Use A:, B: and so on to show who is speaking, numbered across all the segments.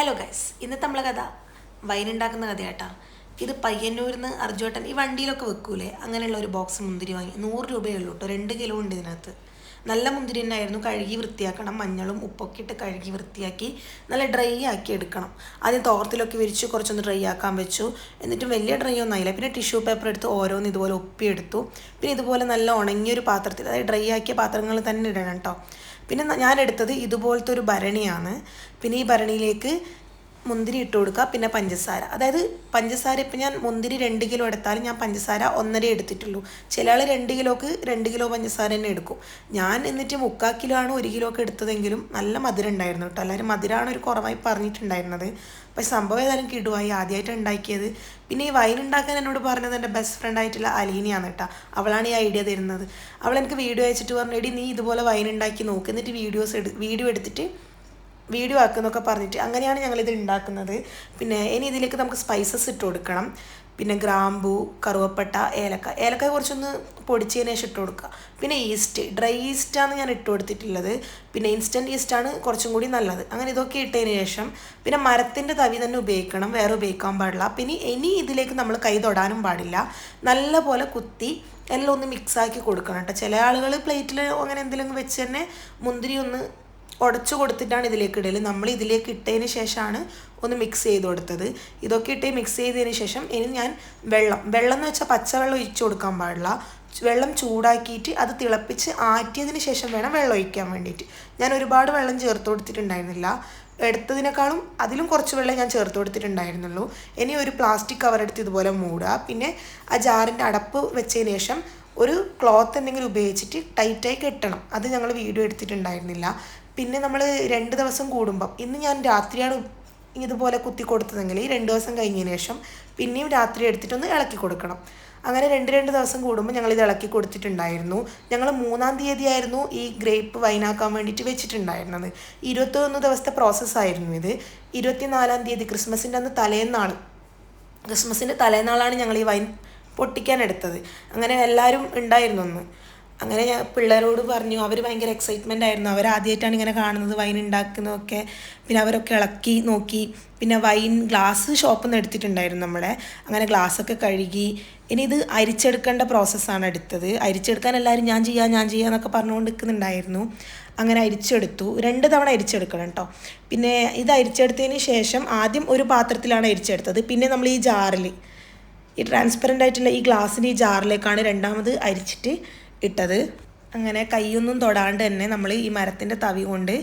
A: Hello guys ഇന്നത്തെ നമ്മളെ കഥ വൈനുണ്ടാക്കുന്ന കഥയാട്ടാ. ഇത് പയ്യന്നൂരിൽ നിന്ന് അർജുവേട്ടൻ ഈ വണ്ടിയിലൊക്കെ വെക്കൂലേ? അങ്ങനെയുള്ള ഒരു ബോക്സ് മുന്തിരി വാങ്ങി. നൂറ് രൂപയേ ഉള്ളൂ കേട്ടോ രണ്ട് കിലോ ഉണ്ട് ഇതിനകത്ത്. നല്ല മുന്തിരി തന്നെ ആയിരുന്നു കഴുകി വൃത്തിയാക്കണം. മഞ്ഞളും ഉപ്പൊക്കെ ഇട്ട് കഴുകി വൃത്തിയാക്കി നല്ല ഡ്രൈ ആക്കി എടുക്കണം. ആദ്യം തോർത്തിലൊക്കെ വിരിച്ച് കുറച്ചൊന്ന് ഡ്രൈ ആക്കാൻ വെച്ചു. എന്നിട്ട് വലിയ ഡ്രൈ ഒന്നും ആയില്ല. പിന്നെ ടിഷ്യൂ പേപ്പർ എടുത്ത് ഓരോന്ന് ഇതുപോലെ ഒപ്പിയെടുത്തു. പിന്നെ ഇതുപോലെ നല്ല ഉണങ്ങിയൊരു പാത്രത്തിൽ അതായത് ഡ്രൈ ആക്കിയ പാത്രങ്ങൾ തന്നെ ഇടണം കേട്ടോ പിന്നെ ഞാൻ എടുത്തത് ഇതുപോലത്തെ ഒരു ഭരണിയാണ്. പിന്നെ ഈ ഭരണിയിലേക്ക് മുന്തിരി ഇട്ട് കൊടുക്കുക പിന്നെ പഞ്ചസാര. അതായത് പഞ്ചസാര ഇപ്പം ഞാൻ മുന്തിരി രണ്ട് കിലോ എടുത്താലും ഞാൻ പഞ്ചസാര ഒന്നര എടുത്തിട്ടുള്ളൂ. ചില ആൾ രണ്ട് കിലോക്ക് രണ്ട് കിലോ പഞ്ചസാര തന്നെ എടുക്കും. ഞാൻ എന്നിട്ട് മുക്കാൽ കിലോ ആണ് ഒരു കിലോ ഒക്കെ എടുത്തതെങ്കിലും നല്ല മധുരം ഉണ്ടായിരുന്നു കേട്ടോ. എല്ലാവരും മധുരമാണ് ഒരു കുറവായി പറഞ്ഞിട്ടുണ്ടായിരുന്നത്. പക്ഷെ സംഭവം ഏതായാലും കിടുവായി. ആദ്യമായിട്ട് ഉണ്ടാക്കിയത്. പിന്നെ ഈ വൈൻ ഉണ്ടാക്കാൻ എന്നോട് പറഞ്ഞത് എന്റെ ബെസ്റ്റ് ഫ്രണ്ട് ആയിട്ടുള്ള അലീനയാണ് കേട്ടോ. അവളാണ് ഈ ഐഡിയ തരുന്നത്. അവൾ എനിക്ക് വീഡിയോ അയച്ചിട്ട് പറഞ്ഞു എടി നീ ഇതുപോലെ വൈൻ ഉണ്ടാക്കി നോക്ക്. എന്നിട്ട് വീഡിയോസ് വീഡിയോ എടുത്തിട്ട് വീഡിയോ ആക്കുന്നൊക്കെ പറഞ്ഞിട്ട് അങ്ങനെയാണ് ഞങ്ങളിത് ഉണ്ടാക്കുന്നത് പിന്നെ ഇനി ഇതിലേക്ക് നമുക്ക് സ്പൈസസ് ഇട്ട് കൊടുക്കണം. പിന്നെ ഗ്രാമ്പു കറുവപ്പട്ട ഏലക്ക. ഏലക്ക കുറച്ചൊന്ന് പൊടിച്ചതിന് ശേഷം ഇട്ട് കൊടുക്കുക. പിന്നെ ഈസ്റ്റ് ഡ്രൈ ഈസ്റ്റാണ് ഞാൻ ഇട്ട് കൊടുത്തിട്ടുള്ളത്. പിന്നെ ഇൻസ്റ്റന്റ് ഈസ്റ്റാണ് കുറച്ചും കൂടി നല്ലത്. അങ്ങനെ ഇതൊക്കെ ഇട്ടതിന് ശേഷം പിന്നെ മരത്തിന്റെ തവി തന്നെ ഉപയോഗിക്കണം. വേറെ ഉപയോഗിക്കാൻ പാടില്ല. പിന്നെ ഇനി ഇതിലേക്ക് നമ്മൾ കൈ തൊടാനും പാടില്ല. നല്ല പോലെ കുത്തി എല്ലാം ഒന്ന് മിക്സാക്കി കൊടുക്കണം കേട്ടോ. ചില ആളുകൾ പ്ലേറ്റിൽ അങ്ങനെ എന്തെങ്കിലും വെച്ച് തന്നെ മുന്തിരി ഒന്ന് ഉടച്ചു കൊടുത്തിട്ടാണ് ഇതിലേക്ക് ഇടൽ നമ്മൾ ഇതിലേക്ക് ഇട്ടതിന് ശേഷമാണ് ഒന്ന് മിക്സ് ചെയ്ത് കൊടുത്തത്. ഇതൊക്കെ ഇട്ട് മിക്സ് ചെയ്തതിന് ശേഷം ഇനി ഞാൻ വെള്ളം വെള്ളം എന്ന് വെച്ചാൽ പച്ചവെള്ളം ഒഴിച്ചു കൊടുക്കാൻ പാടില്ല. വെള്ളം ചൂടാക്കിയിട്ട് അത് തിളപ്പിച്ച് ആറ്റിയതിന് ശേഷം വേണം വെള്ളം ഒഴിക്കാൻ വേണ്ടിയിട്ട്. ഞാൻ ഒരുപാട് വെള്ളം ചേർത്ത് കൊടുത്തിട്ടുണ്ടായിരുന്നില്ല. എടുത്തതിനേക്കാളും അതിലും കുറച്ച് വെള്ളം ഞാൻ ചേർത്ത് കൊടുത്തിട്ടുണ്ടായിരുന്നുള്ളൂ. ഇനി ഒരു പ്ലാസ്റ്റിക് കവർ എടുത്ത് ഇതുപോലെ മൂടുക. പിന്നെ ആ ജാറിന്റെ അടപ്പ് വെച്ചതിന് ശേഷം ഒരു ക്ലോത്ത് എന്തെങ്കിലും ഉപയോഗിച്ചിട്ട് ടൈറ്റായി കെട്ടണം. അത് ഞങ്ങൾ വീഡിയോ എടുത്തിട്ടുണ്ടായിരുന്നില്ല. പിന്നെ നമ്മൾ രണ്ട് ദിവസം കൂടുമ്പം ഇന്ന് ഞാൻ രാത്രിയാണ് ഇതുപോലെ കുത്തി കൊടുത്തതെങ്കിൽ രണ്ട് ദിവസം കഴിഞ്ഞതിന് ശേഷം പിന്നെയും രാത്രി എടുത്തിട്ടൊന്ന് ഇളക്കി കൊടുക്കണം. അങ്ങനെ രണ്ട് രണ്ട് ദിവസം കൂടുമ്പോൾ ഞങ്ങൾ ഇത് ഇളക്കി കൊടുത്തിട്ടുണ്ടായിരുന്നു. ഞങ്ങൾ മൂന്നാം തീയതി ആയിരുന്നു ഈ ഗ്രേപ്പ് വൈനാക്കാൻ വേണ്ടിയിട്ട് വെച്ചിട്ടുണ്ടായിരുന്നത്. ഇരുപത്തൊന്ന് ദിവസത്തെ പ്രോസസ്സായിരുന്നു ഇത്. ഇരുപത്തിനാലാം തീയതി ക്രിസ്മസിന്റെ അന്ന് തലേന്നാൾ ക്രിസ്മസിന്റെ തലേനാളാണ് ഞങ്ങൾ ഈ വൈൻ പൊട്ടിക്കാൻ എടുത്തത്. അങ്ങനെ എല്ലാവരും ഉണ്ടായിരുന്നു അന്ന്. അങ്ങനെ പിള്ളേരോട് പറഞ്ഞു അവർ ഭയങ്കര എക്സൈറ്റ്മെന്റ് ആയിരുന്നു. അവർ ആദ്യമായിട്ടാണ് ഇങ്ങനെ കാണുന്നത് വൈൻ ഉണ്ടാക്കുന്നതൊക്കെ. പിന്നെ അവരൊക്കെ ഇളക്കി നോക്കി. പിന്നെ വൈൻ ഗ്ലാസ് ഷോപ്പിൽ നിന്ന് എടുത്തിട്ടുണ്ടായിരുന്നു നമ്മളെ. അങ്ങനെ ഗ്ലാസ്സൊക്കെ കഴുകി. ഇനി ഇത് അരിച്ചെടുക്കേണ്ട പ്രോസസ്സാണ് എടുത്തത്. അരിച്ചെടുക്കാൻ എല്ലാവരും ഞാൻ ചെയ്യാം ഞാൻ ചെയ്യാം എന്നൊക്കെ പറഞ്ഞുകൊണ്ട് നിൽക്കുന്നുണ്ടായിരുന്നു. അങ്ങനെ അരിച്ചെടുത്തു. രണ്ട് തവണ അരിച്ചെടുക്കണം കേട്ടോ പിന്നെ ഇത് അരിച്ചെടുത്തതിന് ശേഷം ആദ്യം ഒരു പാത്രത്തിലാണ് അരിച്ചെടുത്തത്. പിന്നെ നമ്മൾ ഈ ജാറിൽ ഈ ട്രാൻസ്പെറന്റ് ആയിട്ടുള്ള ഈ ഗ്ലാസ്സിന്റെ ഈ ജാറിലേക്കാണ് രണ്ടാമത് അരിച്ചിട്ട് ഇട്ടത്. അങ്ങനെ കൈയൊന്നും തൊടാണ്ട് തന്നെ നമ്മൾ ഈ മരത്തിന്റെ തവി കൊണ്ട്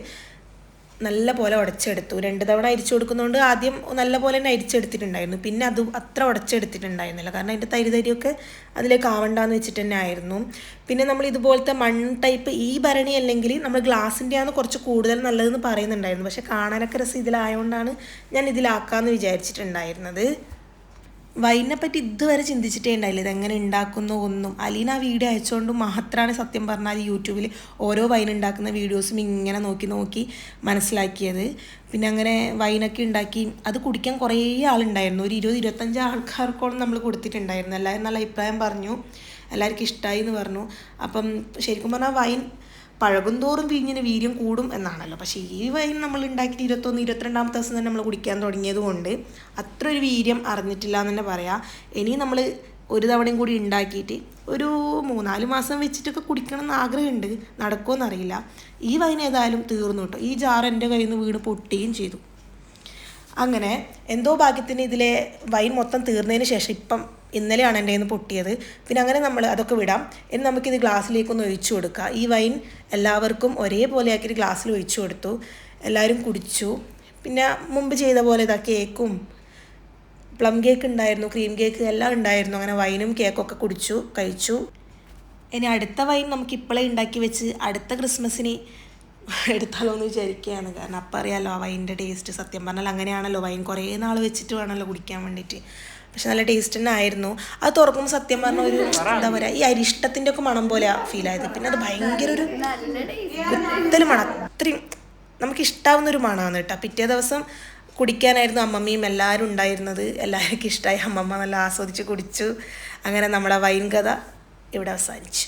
A: നല്ല പോലെ ഉടച്ചെടുത്തു. രണ്ട് തവണ അരിച്ചു കൊടുക്കുന്നതുകൊണ്ട് ആദ്യം നല്ല പോലെ തന്നെ അരിച്ചെടുത്തിട്ടുണ്ടായിരുന്നു. പിന്നെ അത് അത്ര ഉടച്ചെടുത്തിട്ടുണ്ടായിരുന്നില്ല. കാരണം അതിന്റെ തരി തരിയൊക്കെ അതിലേക്ക് ആവണ്ടെന്ന് വെച്ചിട്ട് തന്നെ ആയിരുന്നു. പിന്നെ നമ്മൾ ഇതുപോലത്തെ മൺ ടൈപ്പ് ഈ ഭരണി അല്ലെങ്കിൽ നമ്മൾ ഗ്ലാസിന്റെയാണ് കുറച്ച് കൂടുതൽ നല്ലതെന്ന് പറയുന്നുണ്ടായിരുന്നു. പക്ഷെ കാണാനൊക്കെ രസം ഇതിലായതുകൊണ്ടാണ് ഞാൻ ഇതിലാക്കാമെന്ന് വിചാരിച്ചിട്ടുണ്ടായിരുന്നത്. വൈനെ പറ്റി ഇതുവരെ ചിന്തിച്ചിട്ടേ ഉണ്ടായില്ല. ഇതെങ്ങനെ ഉണ്ടാക്കുന്നു ഒന്നും. അലീന ആ വീഡിയോ അയച്ചുകൊണ്ട് മാത്രമാണ് സത്യം പറഞ്ഞാൽ യൂട്യൂബിൽ ഓരോ വൈൻ ഉണ്ടാക്കുന്ന വീഡിയോസും ഇങ്ങനെ നോക്കി നോക്കി മനസ്സിലാക്കിയത്. പിന്നെ അങ്ങനെ വൈനൊക്കെ ഉണ്ടാക്കി അത് കുടിക്കാൻ കുറേ ആളുണ്ടായിരുന്നു. ഒരു ഇരുപത് ഇരുപത്തഞ്ച് ആൾക്കാർക്കോളം നമ്മൾ കൊടുത്തിട്ടുണ്ടായിരുന്നു. എല്ലാവരും നല്ല അഭിപ്രായം പറഞ്ഞു. എല്ലാവർക്കും ഇഷ്ടമായി എന്ന് പറഞ്ഞു. അപ്പം ശരിക്കും പറഞ്ഞാൽ വൈൻ പഴകുന്തോറും വീഞ്ഞിന് വീര്യം കൂടും എന്നാണല്ലോ. പക്ഷേ ഈ വൈൻ നമ്മൾ ഉണ്ടാക്കിയിട്ട് ഇരുപത്തൊന്ന് ഇരുപത്തിരണ്ടാമത്തെ ദിവസം തന്നെ നമ്മൾ കുടിക്കാൻ തുടങ്ങിയത് കൊണ്ട് അത്ര ഒരു വീര്യം അറിഞ്ഞിട്ടില്ല എന്ന് തന്നെ പറയാം. ഇനി നമ്മൾ ഒരു തവണയും കൂടി ഉണ്ടാക്കിയിട്ട് ഒരു മൂന്നാൽ മാസം വെച്ചിട്ടൊക്കെ കുടിക്കണം എന്ന് ആഗ്രഹമുണ്ട്. നടക്കുമെന്ന് അറിയില്ല ഈ വൈൻ ഏതായാലും തീർന്നു കേട്ടോ. ഈ ജാർ എന്റെ കയ്യിൽ നിന്ന് വീണ് പൊട്ടുകയും ചെയ്തു. അങ്ങനെ എന്തോ ഭാഗ്യത്തിന് ഇതിലെ വൈൻ മൊത്തം തീർന്നതിന് ശേഷം ഇപ്പം ഇന്നലെയാണ് എന്റെ നിന്ന് പൊട്ടിയത്. പിന്നെ അങ്ങനെ നമ്മൾ അതൊക്കെ വിടാം. ഇനി നമുക്കിത് ഗ്ലാസ്സിലേക്കൊന്ന് ഒഴിച്ചു കൊടുക്കുക ഈ വൈൻ എല്ലാവർക്കും ഒരേപോലെ ആക്കിയിട്ട് ഗ്ലാസ്സിൽ ഒഴിച്ചു കൊടുത്തു. എല്ലാവരും കുടിച്ചു. പിന്നെ മുമ്പ് ചെയ്ത പോലെ ഇതാ കേക്കും പ്ലം കേക്ക് ഉണ്ടായിരുന്നു ക്രീം കേക്ക് എല്ലാം ഉണ്ടായിരുന്നു. അങ്ങനെ വൈനും കേക്കൊക്കെ കുടിച്ചു കഴിച്ചു. ഇനി അടുത്ത വൈൻ നമുക്ക് ഇപ്പോഴേ ഉണ്ടാക്കി വെച്ച് അടുത്ത ക്രിസ്മസിന് എടുത്താലോ എന്ന് വിചാരിക്കുകയാണ്. കാരണം അപ്പം അറിയാമല്ലോ ആ വൈന്റെ ടേസ്റ്റ് സത്യം പറഞ്ഞാൽ അങ്ങനെയാണല്ലോ. വൈൻ കുറേ നാൾ വെച്ചിട്ട് വേണമല്ലോ കുടിക്കാൻ വേണ്ടിയിട്ട്. പക്ഷെ നല്ല ടേസ്റ്റ് തന്നെ ആയിരുന്നു. അത് തുറക്കുമ്പോൾ സത്യം പറഞ്ഞ ഒരു എന്താ പറയുക ഈ അരിഷ്ടത്തിന്റെ ഒക്കെ മണം പോലെ ഫീൽ ആയത്. പിന്നെ അത് ഭയങ്കര ഒരു കുത്തൽ മണം. അത്രയും നമുക്ക് ഇഷ്ടാവുന്ന ഒരു മണമാണ് കേട്ടോ. പിറ്റേ ദിവസം കുടിക്കാനായിരുന്നു അമ്മമ്മയും എല്ലാവരും ഉണ്ടായിരുന്നത്. എല്ലാവർക്കും ഇഷ്ടമായി അമ്മമ്മ നല്ല ആസ്വദിച്ച് കുടിച്ചു. അങ്ങനെ നമ്മുടെ വൈൻ കഥ ഇവിടെ അവസാനിച്ചു.